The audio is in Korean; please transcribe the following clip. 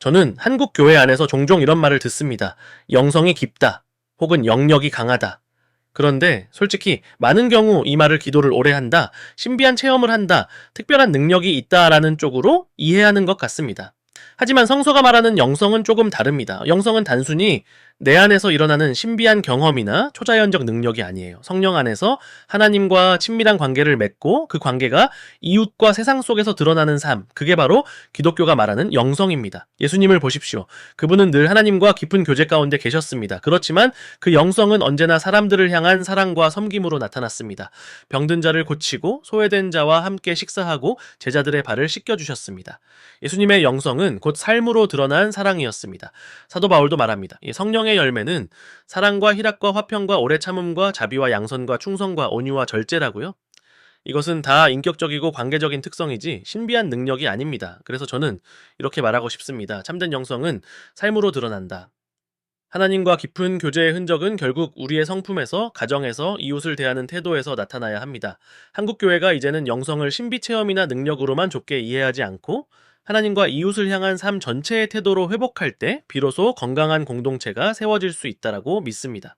저는 한국 교회 안에서 종종 이런 말을 듣습니다. 영성이 깊다. 혹은 영력이 강하다. 그런데 솔직히 많은 경우 이 말을 기도를 오래 한다, 신비한 체험을 한다, 특별한 능력이 있다라는 쪽으로 이해하는 것 같습니다. 하지만 성서가 말하는 영성은 조금 다릅니다. 영성은 단순히 내 안에서 일어나는 신비한 경험이나 초자연적 능력이 아니에요. 성령 안에서 하나님과 친밀한 관계를 맺고 그 관계가 이웃과 세상 속에서 드러나는 삶. 그게 바로 기독교가 말하는 영성입니다. 예수님을 보십시오. 그분은 늘 하나님과 깊은 교제 가운데 계셨습니다. 그렇지만 그 영성은 언제나 사람들을 향한 사랑과 섬김으로 나타났습니다. 병든 자를 고치고 소외된 자와 함께 식사하고 제자들의 발을 씻겨 주셨습니다. 예수님의 영성은 곧 삶으로 드러난 사랑이었습니다. 사도 바울도 말합니다. 이 성령 의 열매는 사랑과 희락과 화평과 오래 참음과 자비와 양선과 충성과 온유와 절제라고요. 이것은 다 인격적이고 관계적인 특성이지 신비한 능력이 아닙니다. 그래서 저는 이렇게 말하고 싶습니다. 참된 영성은 삶으로 드러난다. 하나님과 깊은 교제의 흔적은 결국 우리의 성품에서, 가정에서, 이웃을 대하는 태도에서 나타나야 합니다. 한국 교회가 이제는 영성을 신비 체험이나 능력으로만 좁게 이해하지 않고 하나님과 이웃을 향한 삶 전체의 태도로 회복할 때 비로소 건강한 공동체가 세워질 수 있다라고 믿습니다.